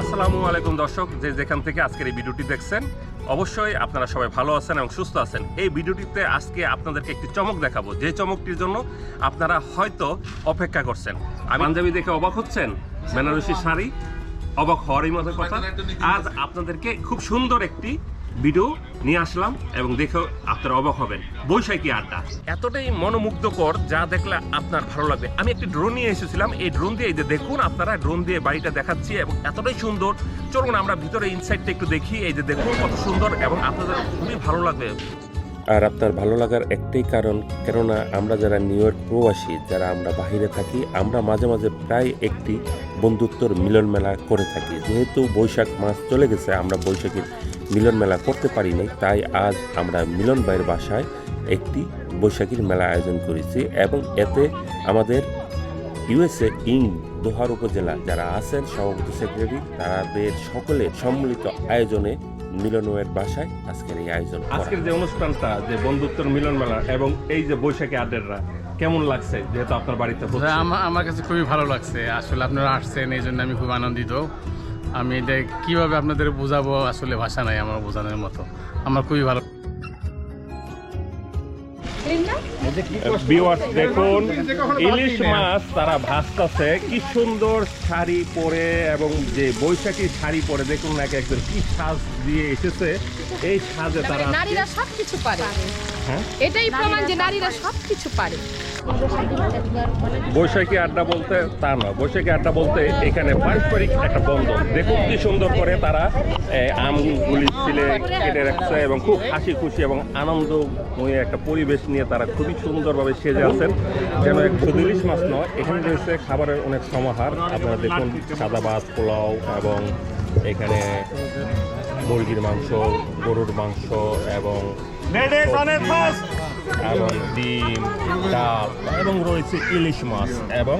আসসালামু আলাইকুম দর্শক, যে যেখান থেকে আজকের এই ভিডিওটি দেখছেন, অবশ্যই আপনারা সবাই ভালো আছেন এবং সুস্থ আছেন। এই ভিডিওটিতে আজকে আপনাদেরকে একটি চমক দেখাবো। যে চমকটির জন্য আপনারা হয়তো অপেক্ষা করছেন। আমি পাঞ্জাবি দেখে অবাক হচ্ছেন, বেনারসি শাড়ি, অবাক হওয়ারই মতো কথা। আজ আপনাদেরকে খুব সুন্দর একটি ভিডিও নিয়ে আসলাম এবং দেখে আপনারা অবাক হবেন। বৈশাখী আড্ডা। এতটাই মনোমুগ্ধকর যা দেখলে আপনার ভালো লাগবে। আমি একটি ড্রোন নিয়ে এসেছিলাম। এই ড্রোন দিয়ে এই যে দেখুন আপনারা ড্রোন দিয়ে বাড়িটা দেখাচ্ছি এবং এতটাই সুন্দর। চলুন আমরা ভিতরে ইনসাইডটা একটু দেখি। এই যে দেখুন কত সুন্দর এবং আপনাদের খুবই ভালো লাগবে। আর আপনার ভালো লাগার একটাই কারণ, কেননা আমরা যারা নিউ ইয়র্ক প্রবাসী, যারা আমরা বাহিরে থাকি, আমরা মাঝে মাঝে প্রায় একটি বন্ধুত্বর মিলন মেলা করে থাকি। যেহেতু বৈশাখ মাস চলে গেছে, আমরা বৈশাখীর মিলন মেলা করতে পারি নাই তাই আজ আমরা মিলন ভাইয়ের বাসায় একটি বৈশাখীর মেলা আয়োজন করেছি এবং এতে আমাদের ইউএসএ ইং দোহার উপজেলা যারা আছেন সভাপতি সেক্রেটারি তাদের সকলে সম্মিলিত আয়োজনে মিলনের বাসায় আজকের এই আয়োজন আজকের যে অনুষ্ঠানটা যে বন্ধুত্বর মিলন মেলা এবং এই যে বৈশাখী আড্ডাররা কেমন লাগছে যেহেতু আপনার বাড়িতে আমার কাছে খুবই ভালো লাগছে। আসলে আপনারা আসছেন এই জন্য আমি খুব আনন্দিত। আমি এটা কীভাবে আপনাদের বোঝাবো? আসলে ভাষা নাই আমার বোঝানোর মতো। আমার খুবই ভালো ভিউয়ার্স দেখুন ইলিশ মাছ তারা ভাসতেছে কি সুন্দর শাড়ি পরে এবং যে বৈশাখী শাড়ি পরে দেখুন নাকি একজন কি সাজ দিয়ে এসেছে। এই সাজে তারা আজকে- নারীরা সবকিছু পারে। হ্যাঁ? এটাই প্রমাণ যে নারীরা সবকিছু পারে। বৈশাখী আড্ডা বলতে তা নয়। বৈশাখী আড্ডা বলতে এখানে পারস্পরিক একটা বন্ধন। দেখুন কি সুন্দর করে তারা আমগুলি ছিলে কেটে রাখছে এবং খুব হাসি খুশি এবং আনন্দময় একটা পরিবেশ নিয়ে তারা খুবই সুন্দরভাবে সেজে আছেন। যেন শুধু ইলিশ মাছ নয়, এখানে রয়েছে খাবারের অনেক সমাহার। আপনারা দেখুন সাদা ভাত, পোলাও এবং এখানে মুরগির মাংস, গরুর মাংস এবং এবং ডিম ডাল এবং রয়েছে ইলিশ মাছ এবং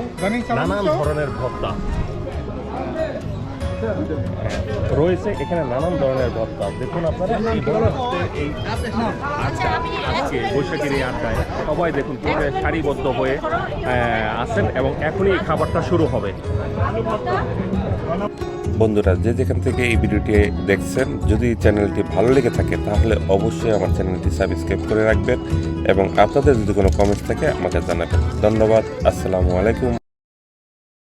নানান ধরনের ভর্তা। হ্যাঁ, রয়েছে এখানে নানান ধরনের ভর্তা। দেখুন আপনারা এই আড্ডা আজকে বৈশাখীর এই আড্ডায় সবাই দেখুন পুরো সারিবদ্ধ হয়ে আছেন এবং এখনই খাবারটা শুরু হবে। বন্ধুরা, যে যেখান থেকে এই ভিডিওটি দেখছেন, যদি চ্যানেলটি ভালো লেগে থাকে, তাহলে অবশ্যই আমার চ্যানেলটি সাবস্ক্রাইব করে রাখবেন এবং আপনাদের যদি কোনো কমেন্টস থাকে, আমাকে জানাবেন। ধন্যবাদ, আসসালামু আলাইকুম।